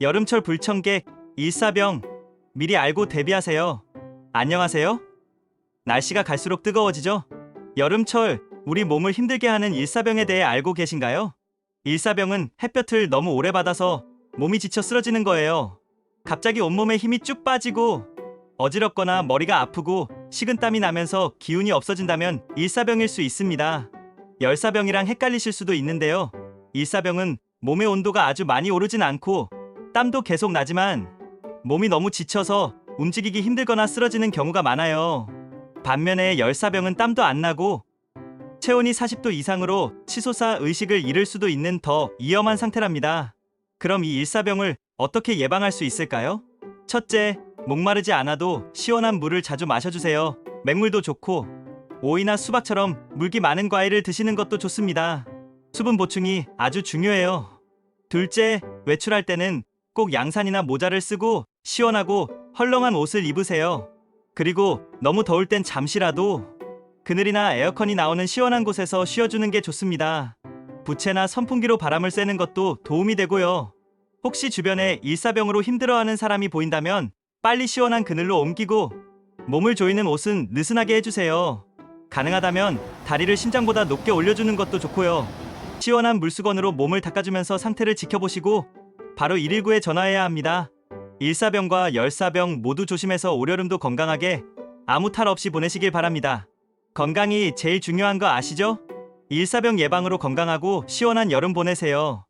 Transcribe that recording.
여름철 불청객, 일사병, 미리 알고 대비하세요. 안녕하세요? 날씨가 갈수록 뜨거워지죠? 여름철, 우리 몸을 힘들게 하는 일사병에 대해 알고 계신가요? 일사병은 햇볕을 너무 오래 받아서 몸이 지쳐 쓰러지는 거예요. 갑자기 온몸에 힘이 쭉 빠지고 어지럽거나 머리가 아프고 식은땀이 나면서 기운이 없어진다면 일사병일 수 있습니다. 열사병이랑 헷갈리실 수도 있는데요. 일사병은 몸의 온도가 아주 많이 오르진 않고 땀도 계속 나지만 몸이 너무 지쳐서 움직이기 힘들거나 쓰러지는 경우가 많아요. 반면에 열사병은 땀도 안 나고 체온이 40도 이상으로 치솟아 의식을 잃을 수도 있는 더 위험한 상태랍니다. 그럼 이 일사병을 어떻게 예방할 수 있을까요? 첫째, 목마르지 않아도 시원한 물을 자주 마셔주세요. 맹물도 좋고 오이나 수박처럼 물기 많은 과일을 드시는 것도 좋습니다. 수분 보충이 아주 중요해요. 둘째, 외출할 때는 꼭 양산이나 모자를 쓰고 시원하고 헐렁한 옷을 입으세요. 그리고 너무 더울 땐 잠시라도 그늘이나 에어컨이 나오는 시원한 곳에서 쉬어주는 게 좋습니다. 부채나 선풍기로 바람을 쐬는 것도 도움이 되고요. 혹시 주변에 일사병으로 힘들어하는 사람이 보인다면 빨리 시원한 그늘로 옮기고 몸을 조이는 옷은 느슨하게 해주세요. 가능하다면 다리를 심장보다 높게 올려주는 것도 좋고요. 시원한 물수건으로 몸을 닦아주면서 상태를 지켜보시고 바로 119에 전화해야 합니다. 일사병과 열사병 모두 조심해서 올여름도 건강하게 아무 탈 없이 보내시길 바랍니다. 건강이 제일 중요한 거 아시죠? 일사병 예방으로 건강하고 시원한 여름 보내세요.